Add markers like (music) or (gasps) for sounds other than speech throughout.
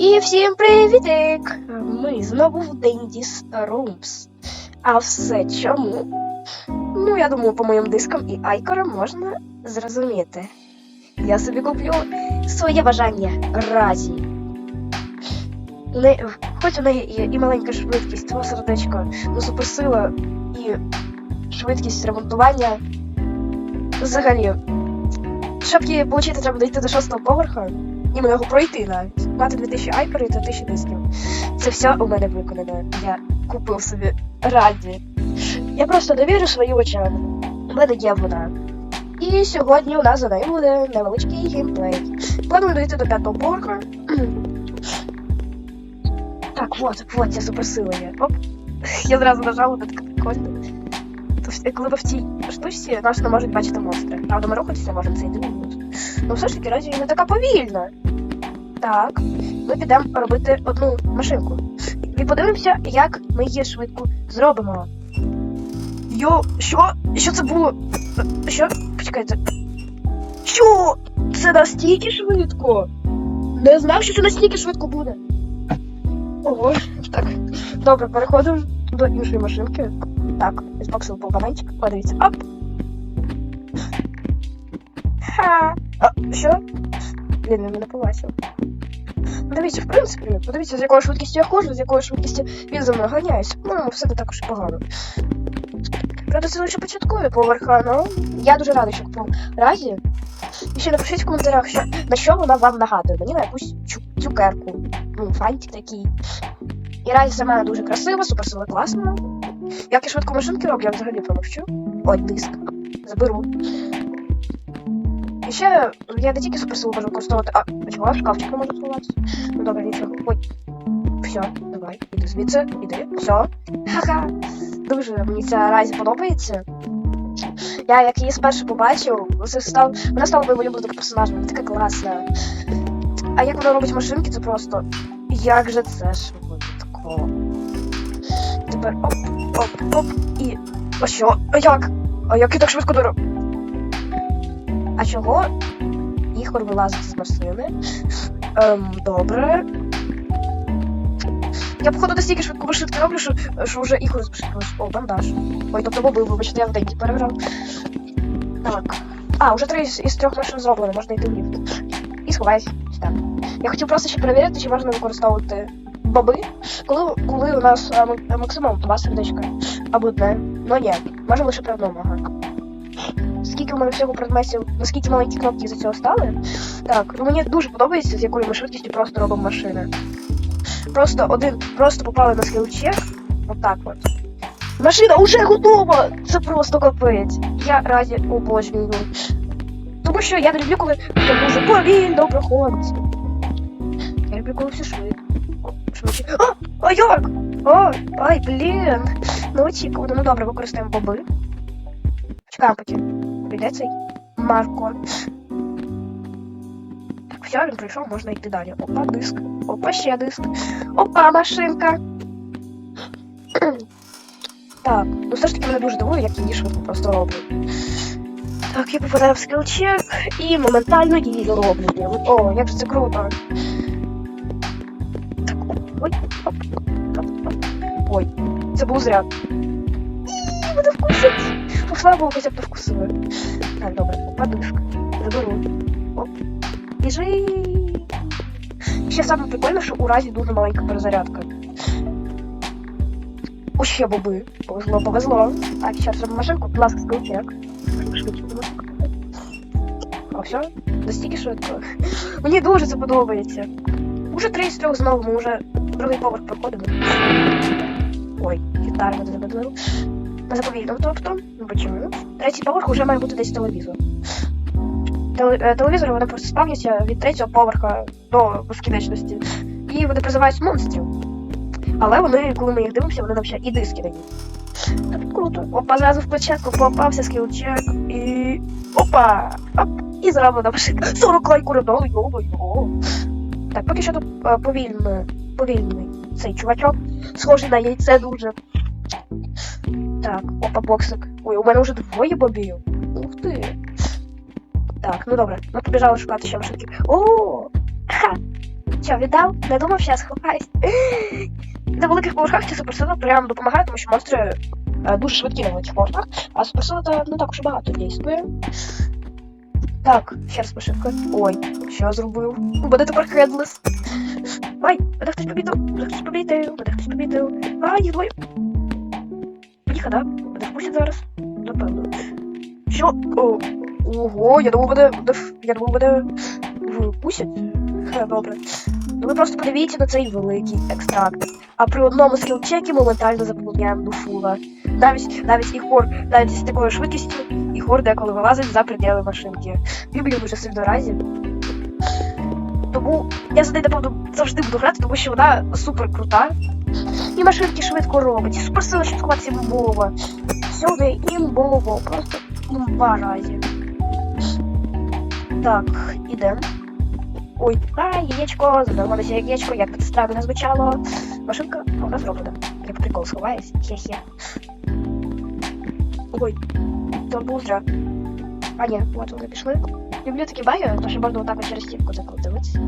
І всім привітик! Ми знову в Денді Rooms. А все чому? Ну, я думаю, по моїм дискам і айкорам можна зрозуміти. Я собі куплю своє бажання разі. Не, хоч у неї і маленька швидкість, твого сердечко, ну суперсила і швидкість ремонтування. Взагалі, щоб її отримати, треба дійти до шостого поверху. І його пройти навіть. Мати 2000 айкорів та 1000 дисків. Це все у мене виконано. Я купив собі раді. Я просто довірю свої очам. У мене є вона. І сьогодні у нас за нею буде невеличкий геймплей. Планую дойти до п'ятого поверху. Так, вот, вот ця суперсила є. Оп. Я зразу нажала, це така прикольно. Коли ви в цій штучці, нас не можуть бачити монстри. Правда, ми рухатися можемо цей дивимось. Ну все ж таки, разі не така повільна. Так, ми підемо робити одну машинку. І подивимося, як ми її швидко зробимо. Йо, що? Що це було? Що? Почекайте. Що? Це настільки швидко? Не знав, що це настільки швидко буде. Ого, так. Добре, переходимо до іншої машинки. Так, Xbox полкаментик. Подивіться. Оп! Ха! А, що? Блін, він мене побачив. Дивіться, в принципі, подивіться, з якою швидкістю я ходжу, з якою швидкістю він за мною ганяється. Ну, все не також погано. Правда, це лише початкові поверха, ну я дуже радий, що купив разі. І ще напишіть в коментарях, що, на що вона вам нагадує. Мені на якусь цукерку. Ну, фантик такий. І разі сама дуже красива, суперсила класна. Як я швидко машинки роблю, я взагалі промовчу. Ой, диск. Заберу. І ще я не тільки суперсилу можу використовувати, а чого шкафчик не може відкриватися? Ну добре, нічого. Ой. Все, давай, іди звідси, іди. Все. Ха-ха. Дуже мені ця разі подобається. Я як її спершу побачив, став, вона стала моїм улюбленим персонажем, вона така класна. А як вона робить машинки, це просто. Як же це швидко. Тепер оп, оп, оп, і. А що? А як? А як я так швидко дороб? А чого Ігор вилазить з машини? Ем, добре. Я, походу, настільки швидко вишитки роблю, що, що вже Ігор збишкалась. О, бандаж. Ой, тобто боби, вибачте, я в деньги переграв. Так. А, вже три із трьох машин зроблено, можна йти в ліфт. І сховайся. Так. Я хотів просто ще перевірити, чи можна використовувати боби, коли, коли у нас а, максимум два сердечка. Або одне. Ну ні, можемо лише при одному, ага. Скільки у мене всього предметів, наскільки маленькі кнопки за цього стали. Так, ну мені дуже подобається, з якою ми швидкістю просто робимо машини. Просто один, просто попали на скілчек. Отак от. Машина вже готова! Це просто капець. Я раді обожнюю. Тому що я не люблю, коли це дуже повільно проходить. Я люблю, коли все швидко. А! А як? О, ай, блін. Ну очікувано. Ну добре, використаємо боби. Чекаємо поки. Прийде цей Марко. Так, все, він прийшов, можна йти далі. Опа, диск. Опа, ще диск. Опа, машинка. Так, ну все ж таки мене дуже дивує, як її швидко просто роблю. Так, я попадаю в скілчек і моментально її роблю. О, як же це круто. Ой. Ой, це був зря. І мене вкусить. Фу, слава Богу, хоча б не вкусили. Так, добре, опа, дишка. Заберу. Оп. Біжи. Ще саме прикольне, що у разі дуже маленька перезарядка. О, ще боби. Повезло, повезло. Так, ще раз машинку, будь ласка, скрутяк. О, все? Настільки швидко. Мені дуже це подобається. Уже три з трьох знову, ми вже другий поверх проходимо. Ой, гітар не забудую. На заповільному, тобто, ну почему? Третій поверх уже має бути десь телевізор. Теле- е, телевізори вони просто спавняться від третього поверха до безкінечності. І вони призивають монстрів. Але вони, коли ми їх дивимося, вони нам ще і диски дають. Так круто. Опа, зразу в початку попався скілчек і. Опа! Оп! І зроблена машинка. 40 лайкурів дали, йо-йо. Так, поки що тут е, повільний, цей чувачок. Схожий на яйце дуже. Так, опа, боксик. Ой, у мене вже двоє бобів. Ух ти. Так, ну добре, ми побіжали шукати ще машинки. О! Ха! Що, віддав? Не думав, щас ховаюсь. На великих поверхах ця суперсила прям допомагає, тому що монстри е, дуже швидкі на великих поверхах, а суперсила та не так уж багато дійствує. Так, ще раз пошивка. Ой, що зробив? Буде тепер хедлес. Ай, мене хтось побітив, мене хтось побітив, мене хтось побітив. Ай, їх двоє. Мені хада, мене впустять зараз. Напевно. Що? О, ого, я думав, буде, я думав, буде впустять. Ха, добре. Ну ви просто подивіться на цей великий екстракт. А при одному скілчекі моментально заповняємо до фула. Навіть навіть ігор, навіть з такою швидкістю, ігор деколи вилазить за пределы машинки. Люблю дуже сильно разі. Тому я за неї, напевно, завжди буду грати, тому що вона супер крута. І машинки швидко робить, і суперсила швидкуватися імбова. Всюди імбово, просто імба разі. Так, ідемо. Ой, а, яєчко, задумалося яєчко, як це странно не звучало. Машинка, вона зроблена. Як прикол сховаюсь, хе-хе. Ой, то був. А ні, от вони пішли. Люблю такі баги, тому що можна отак от через стінку так дивитися.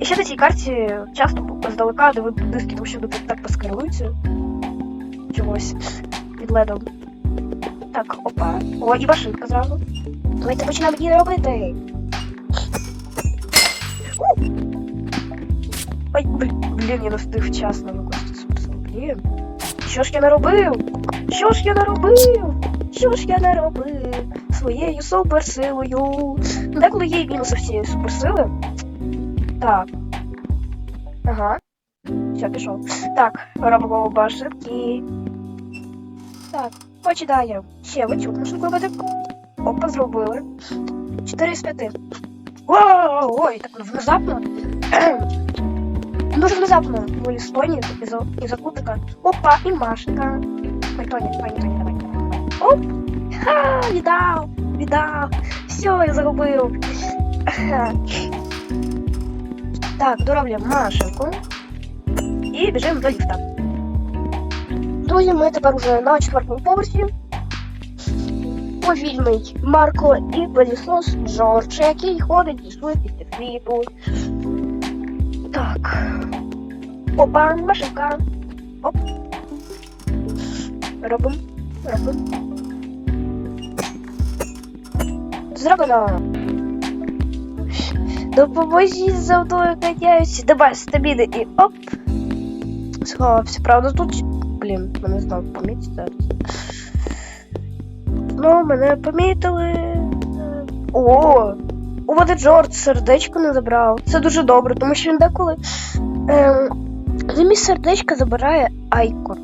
І ще на цій карті часто здалека дивити диски, тому що вони так поскриluються. Чогось під ледом. Так, опа. О, і машинка зразу. Давайте почнемо її робити. Ой, блін, я не встиг вчасно використати. Блін. Що ж я наробив? Що ж я наробив? Що ж я наробив? Своєю суперсилою. Деколи є і мінуси всієї суперсили. Так. Ага. Все, пішов. Так, робимо оба ошибки. Так, починаємо. Ще ви цю можна робити. Опа, зробили. 4 з 5. Вау, ой, так внезапно. Дуже внезапно виліз Тоні із, із кутика. Опа, і Машенька. Ой, Тоні, Тоні, Тоні, давай. Оп! Ха, віддав, віддав. Все, я загубив. Так, дороблюємо Машеньку. І біжимо до ліфта. Друзі, ми тепер уже на четвертому поверсі. Повільний Марко і пилісос Джордж, який ходить зі швидкістю світу. Так. Опа, машинка. Оп. Робимо. Робимо. Зроблено. Допоможіть за мною ганяюся. Давай, стабільно і оп. Сховався, правда, тут. Блін, мене знову помітили. Ну, мене помітили. О! У мене Джордж сердечко не забрав. Це дуже добре, тому що він деколи. Ем, замість сердечка забирає Айкор.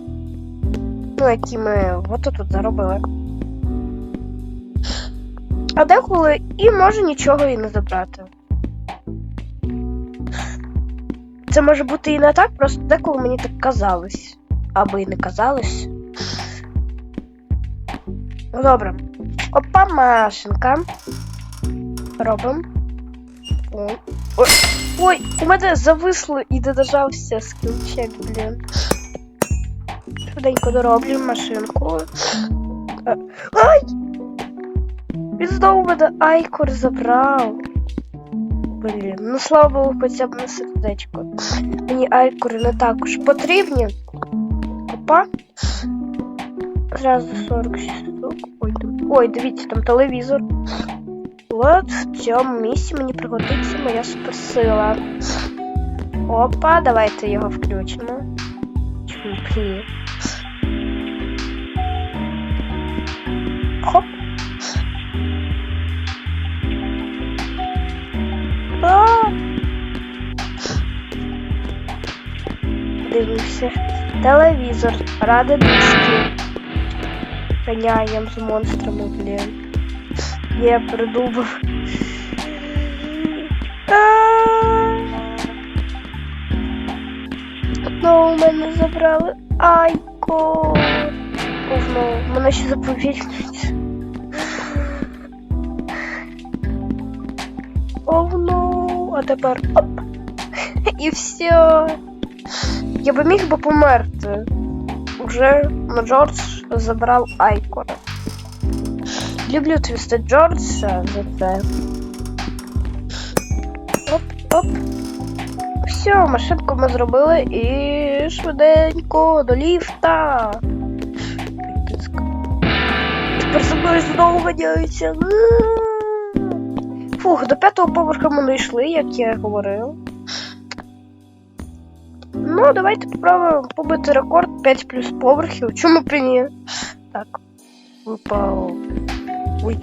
Ну, які ми от тут заробили. А деколи і може нічого і не забрати. Це може бути і не так, просто деколи мені так казалось. Або і не казалось. Ну добре. Опа, машинка. Робимо. Ой. Ой, у мене зависло і додержався скілчек, блін. Швиденько дороблю машинку. Е, Ай! Він знову мене Айкор забрав. Блін, ну слава Богу, хоча б на сердечко. Мені Айкори не також потрібні. Опа. Зразу 46 штук. Ой, ой, дивіться, там телевізор. От в цьому місці мені пригодиться моя суперсила. Опа, давайте його включимо. Б ні? Хоп. А! Дивимося. Телевізор. Ради диски. Ганяємо з монстрами, блін. Я придумав. А! Ну, у мене забрали Айко. Говно, мене ще заповільнять. Овно, а тепер оп. І все. Я би міг би померти. Уже Джордж забрав Айкора. Люблю твісти Джорджа за це. Оп, Оп. Все, машинку ми зробили і швиденько до ліфта. Тепер за мною знову ганяються. Фух, до п'ятого поверха ми не йшли, як я говорив. Ну, давайте попробуємо побити рекорд 5 плюс поверхів. Чому б і ні? Так. Випав. Ой.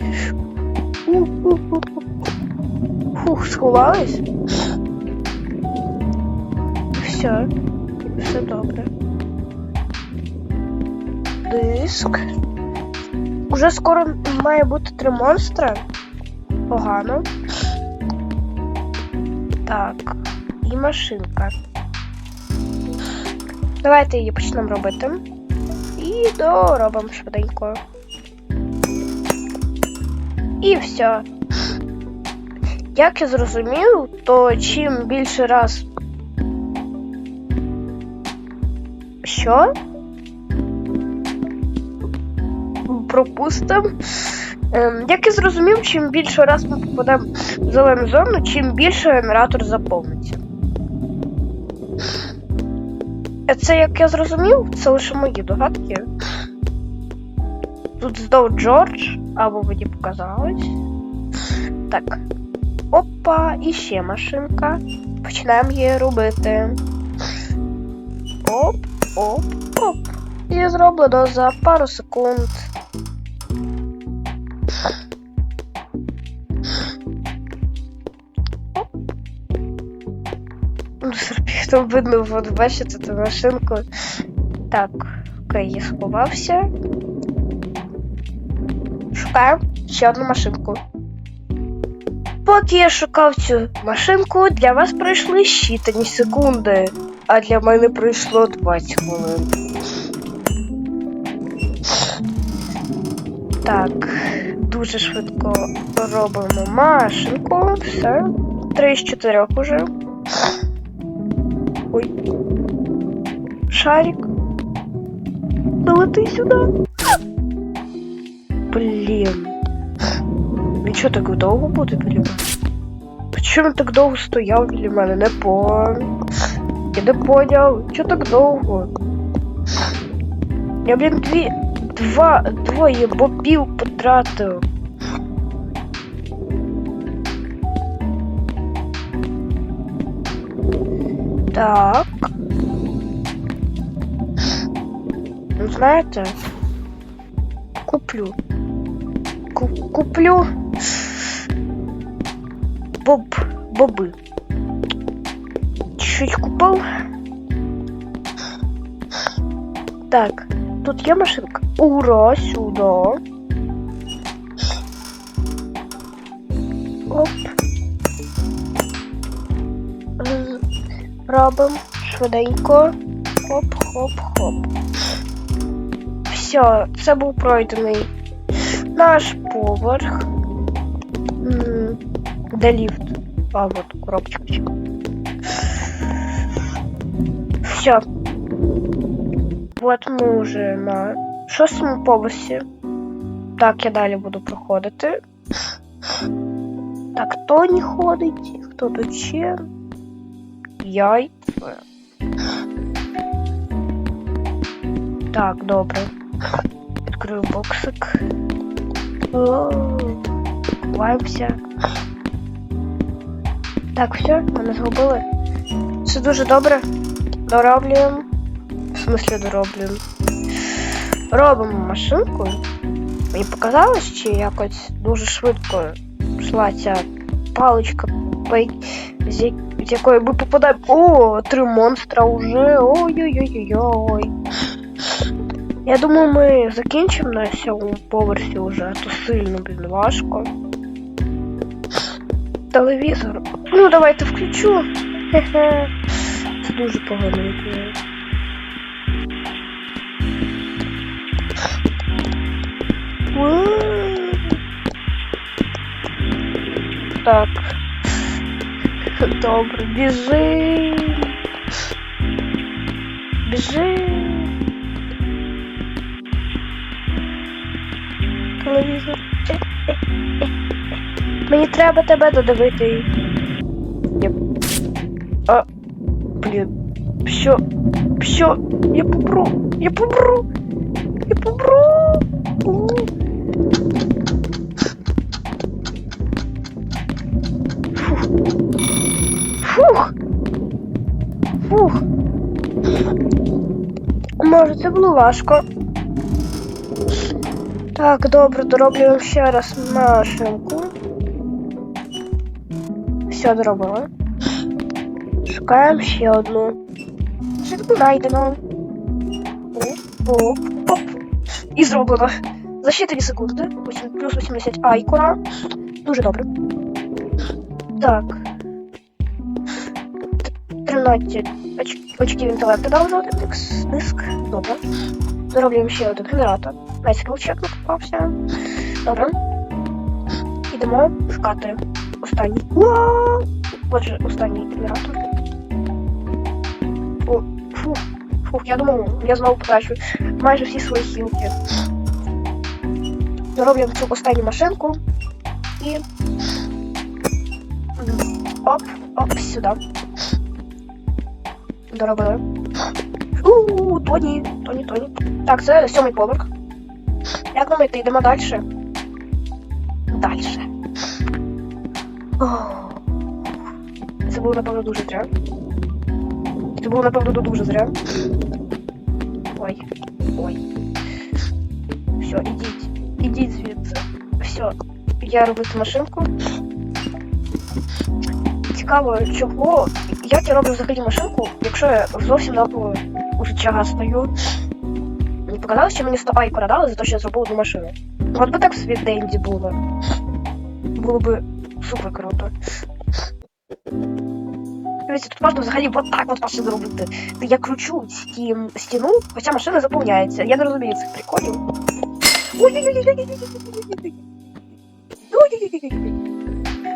Фух, сховались. Все. Все добре. Диск. Уже скоро має бути три монстра. Погано. Так. І машинка. Давайте її почнемо робити. І доробимо швиденько. І все. Як я зрозумів, то чим більше раз. Що? Пропустимо. Ем, як я зрозумів, чим більше раз ми попадемо в зелену зону, чим більше генератор заповниться. Е, Це як я зрозумів, це лише мої догадки. Тут знов Джордж, або мені показалось. Так. Опа, і ще машинка. Починаємо її робити. Оп, оп, оп. І зроблено за пару секунд. Ну, видно, от бачите ту машинку. Так, окей, я сховався. Шукаємо ще одну машинку. Поки я шукав цю машинку, для вас пройшли щитані секунди, а для мене пройшло 20 хвилин. Так, дуже швидко робимо машинку. Все. Три з чотирьох уже. Ой. Шарик. Долети сюди. Блін. Він що так довго буде біля мене? Чому так довго стояв біля мене? Не понял. Я не поняв, що так довго? Я, блін, дві. Два, двоє бобів потратив. Так. Ну, знаєте, куплю. Ку- куплю боб боби. Чуть купив. Так, тут є машинка. Ура, сюди. Оп. Робимо швиденько. Хоп-хоп-хоп. Все, це був пройдений наш поверх. Де ліфт? А, вот коробочка. Ми вже на шостому поверсі. Так, я далі буду проходити. Так, хто не ходить? Хто тут ще? Яй. Так, добре. Відкрию боксик. Ховаємося. Так, все, мене згубили. Все дуже добре. Дороблюємо. В смислі дороблюємо. Робимо машинку. Мені показалось, чи якось дуже швидко йшла ця паличка, з якої ми попадаємо. О, три монстра вже. Ой-ой-ой-ой. Я думаю, ми закінчимо на сьомому поверсі вже, а то сильно блін, важко. Телевізор. Ну, давайте включу. Хе-хе. Це дуже погано. Так. Добре, біжи. Біжи. Телевізор. Мені треба тебе додивити. А, блін. Що? Що? Я помру! Я помру! Я помру! Це було важко. Так, добре, дороблюємо ще раз машинку. Все доробили. Шукаємо ще одну. Швидко знайдено. Оп, оп. І зроблено. За ще 3 секунди. Плюс 80 айкона. Дуже добре. Так. 13 оч... очків інтелекту дав за один диск. Добре. Дороблюємо ще один генератор. Весь скручок не попався. Добре. Ідемо шукати останній. Отже, останній генератор. О, фух, фух, я думав, я знову потрачу майже всі свої хілки. Дороблюємо цю останню машинку і. Оп, оп, сюди. Доробили. Ууу, Тоні, Тоні, Тоні. Так, це сьомий поверх. Як думаєте, йдемо далі? Далі. Це було, напевно, дуже зря. Це було, напевно, дуже зря. Ой. Ой. Все, ідіть. Ідіть звідси. Все. Я робив машинку. Цікаво, чого. Як я роблю взагалі машинку, якщо я зовсім на уже чага стою. Не показалось, що мені 100 айку надали за те, що я зробив одну машину. От би так собі Денді було. Було би супер круто. Дивіться, тут можна взагалі от так от машину робити. Я кручу стін, стіну, хоча машина заповняється. Я не розумію цих приколів. Ой-ой-ой-ой-ой-ой-ой-ой-ой.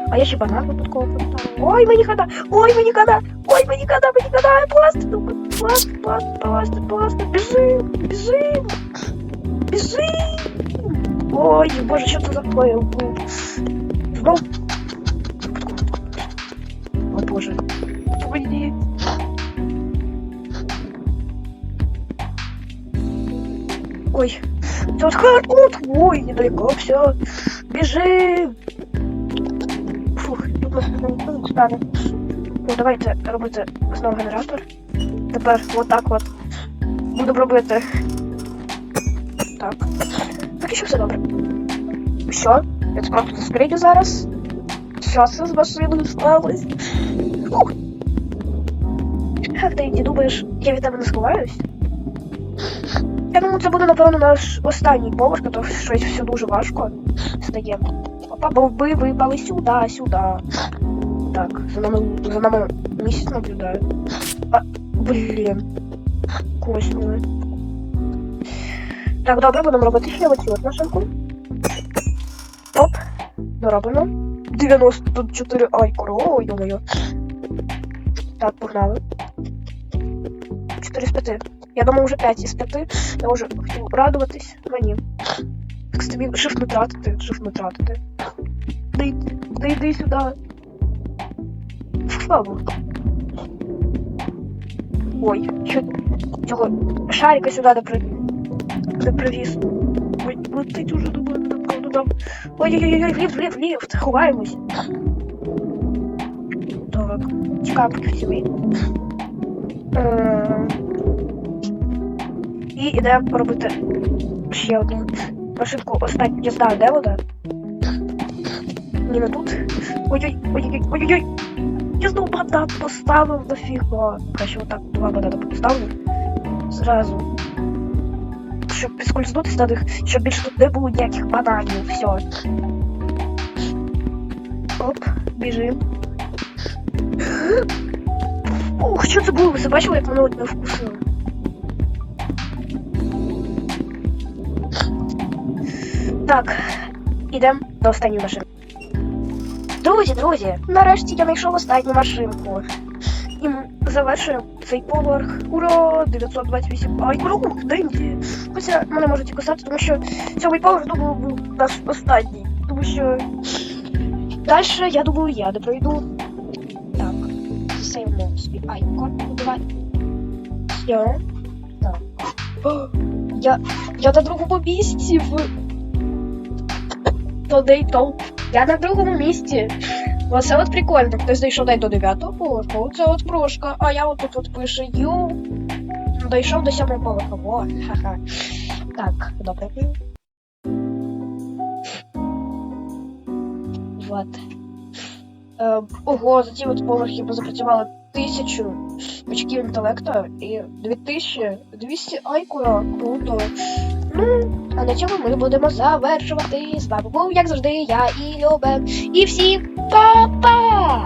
Ой-ой-ой-ой-ой. А я ще банан випадково поставила. Ой, мені хана! Ой, мені хана! Ой, мені хана, мені хана! Пласт, пласт, пласт, пласт, пласт, біжим, біжим, біжим! Ой, боже, що це за плейл був? Знов. О боже. Помогіть. Ой, це от хардкут! Ой, недалеко, все. Біжим! Ну, давайте робити знову генератор. Тепер отак от. Буду робити. Так. Поки що все добре. Що? Я це просто заскриню зараз. Що це з машиною сталося? Ух! Як ти не думаєш, я від тебе не сховаюсь? Я думаю, це буде, напевно, наш останній поверх, а то щось все дуже важко стає. Опа, бомби випали сюди, сюди. Так, за нами, за нами місяць наблюдає. А, блін. Коснули. Так, добре, будемо робити ще оцю от машинку. Оп, дороблено. 94 айкор, ой, думаю. Так, погнали. 4 з 5. Я думаю, вже 5 із 5. Я вже хотів радуватись. Мені. Так собі shift не тратити, shift не тратити. Да йди, да йди сюди. Слава. Ой, що цього шарика сюди не при... не привіз. Летить уже до мене, напевно, там. Ой-ой-ой, ліфт, ліфт, ліфт, ховаємось. Так, чекаємо поки всі вийдуть. Ем, І ідемо робити ще одну машинку. Останню, я знаю, де вона. Не тут. Ой-ой, ой-ой, ой-ой. Я знову банан поставив нафіга. Краще отак два банана поставлю. Зразу. Щоб підскользнутися на них, щоб більше тут не було ніяких бананів. Все. Оп, біжим. Ух, що це було? Ви бачили, як мене одне вкусило? Так, ідемо до останньої машини. Друзі, друзі, нарешті я знайшов останню машинку. І завершуємо цей поверх. Ура! 928. Ай, ух, Денді! Хоча мене можуть кусати, тому що цьому поверх, думаю, був наш останній. Тому що далі, я думаю, я не пройду. Так, сейвнемось. собі айко. Давай. Все. Так. (gasps) Я, я на другому місці в до Дейтон. Я на другому місці. Оце от прикольно. Хтось дійшов навіть до 9 поверху. Це от прошка. А я от тут от пише ю. Дійшов до 7 поверху. Ха-ха. Так, добре. Вот. Е, ого, за ці от поверхи запрацювали тисячу очків інтелекту і 2200 айкура. Круто. Ну, а на цьому ми будемо завершувати. З вами був, як завжди, я і Любе. І всім па-па!